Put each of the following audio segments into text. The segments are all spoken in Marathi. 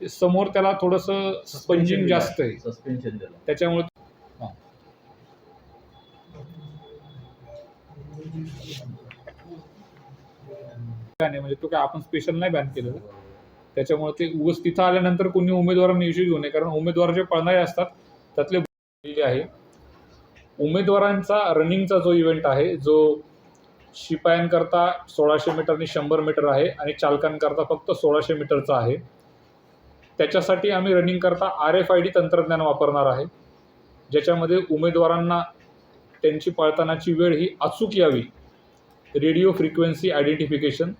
ते समोर त्याला थोडंसं स्पंजिंग जास्त आहे. सस्पेन्शन दिलं त्याच्यामुळे म्हणजे तो काय आपण स्पेशल नाही बॅन केलेलं. त्याच्यामुळे ते उगस तिथं आल्यानंतर कोणी उमेदवारांना इश्यू घेऊ नये. कारण उमेदवार जे पळणारे असतात त्यातले जे आहे. उमेदवारांचा रनिंगचा जो इव्हेंट आहे जो शिपायांकरता सोळाशे मीटर आणि शंभर मीटर आहे आणि चालकांकरता फक्त सोळाशे मीटरचा आहे. त्याच्यासाठी आम्ही रनिंग करता आर एफ आय डी तंत्रज्ञान वापरणार आहे. ज्याच्यामध्ये उमेदवारांना त्यांची पळतानाची वेळ ही अचूक यावी. रेडिओ फ्रिक्वेन्सी आयडेंटिफिकेशन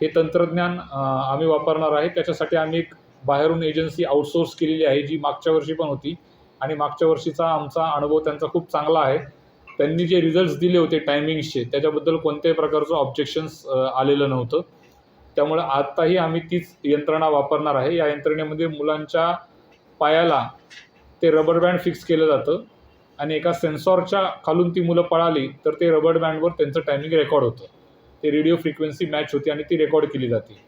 हे तंत्रज्ञान आम्ही वापरणार आहे. त्याच्यासाठी आम्ही एक बाहेरून एजन्सी आउटसोर्स केलेली आहे जी मागच्या वर्षी पण होती. आणि मागच्या वर्षीचा आमचा अनुभव त्यांचा खूप चांगला आहे. त्यांनी जे रिझल्ट्स दिले होते टायमिंग्सचे त्याच्याबद्दल कोणत्याही प्रकारचं ऑब्जेक्शन्स आलेलं नव्हतं. त्यामुळे आत्ताही आम्ही तीच यंत्रणा वापरणार आहे. या यंत्रणेमध्ये मुलांच्या पायाला ते रबर बँड फिक्स केलं जातं आणि एका सेन्सॉरच्या खालून ती मुलं पळाली तर ते रबर बँडवर त्यांचं टायमिंग रेकॉर्ड होतं. ते रेडिओ फ्रिक्वेन्सी मॅच होती आणि ती रेकॉर्ड केली जाते.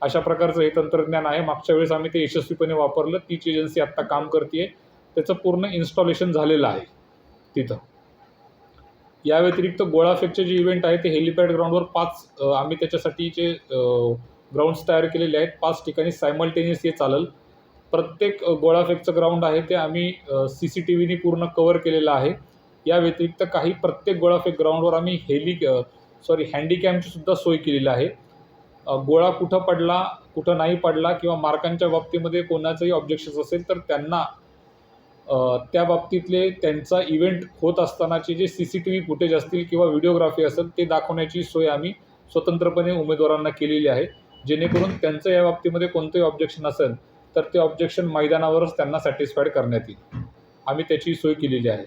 अशा प्रकारचं हे तंत्रज्ञान आहे. मागच्या वेळेस आम्ही ते यशस्वीपणे वापरलं. तीच एजन्सी आत्ता काम करते त्याचं पूर्ण इन्स्टॉलेशन झालेलं आहे तिथं. या व्यतिरिक्त गोळाफेकचे जे इव्हेंट आहे ते हेलिपॅड ग्राउंडवर पाच आम्ही त्याच्यासाठीचे ग्राउंड्स तयार केलेले आहेत पाच ठिकाणी सायमल्टेनियस हे चालेल. प्रत्येक गोळाफेकचं ग्राउंड आहे ते आम्ही सी सी टी व्हीनी पूर्ण कवर केलेलं आहे. या व्यतिरिक्त काही प्रत्येक गोळाफेक ग्राउंडवर आम्ही हेली सॉरी हँडिकॅमची सुद्धा सोय केलेली आहे. गोळा कुठं पडला कुठं नाही पडला किंवा मार्कांच्या बाबतीमध्ये कोणाचंही ऑब्जेक्शन्स असेल तर त्यांना त्या बाबतीतले त्यांचा इव्हेंट होत असतानाचे जे C C T V footage असतील किंवा व्हिडिओग्राफी असेल ते दाखवण्याची सोय आम्ही स्वतंत्रपणे उमेदवारांना केलेली आहे. जेणेकरून त्यांचं या बाबतीमध्ये कोणतंही ऑब्जेक्शन असेल तर ते ऑब्जेक्शन मैदानावरच त्यांना सॅटिस्फाईड करण्यात येईल. आम्ही त्याची सोय केलेली आहे.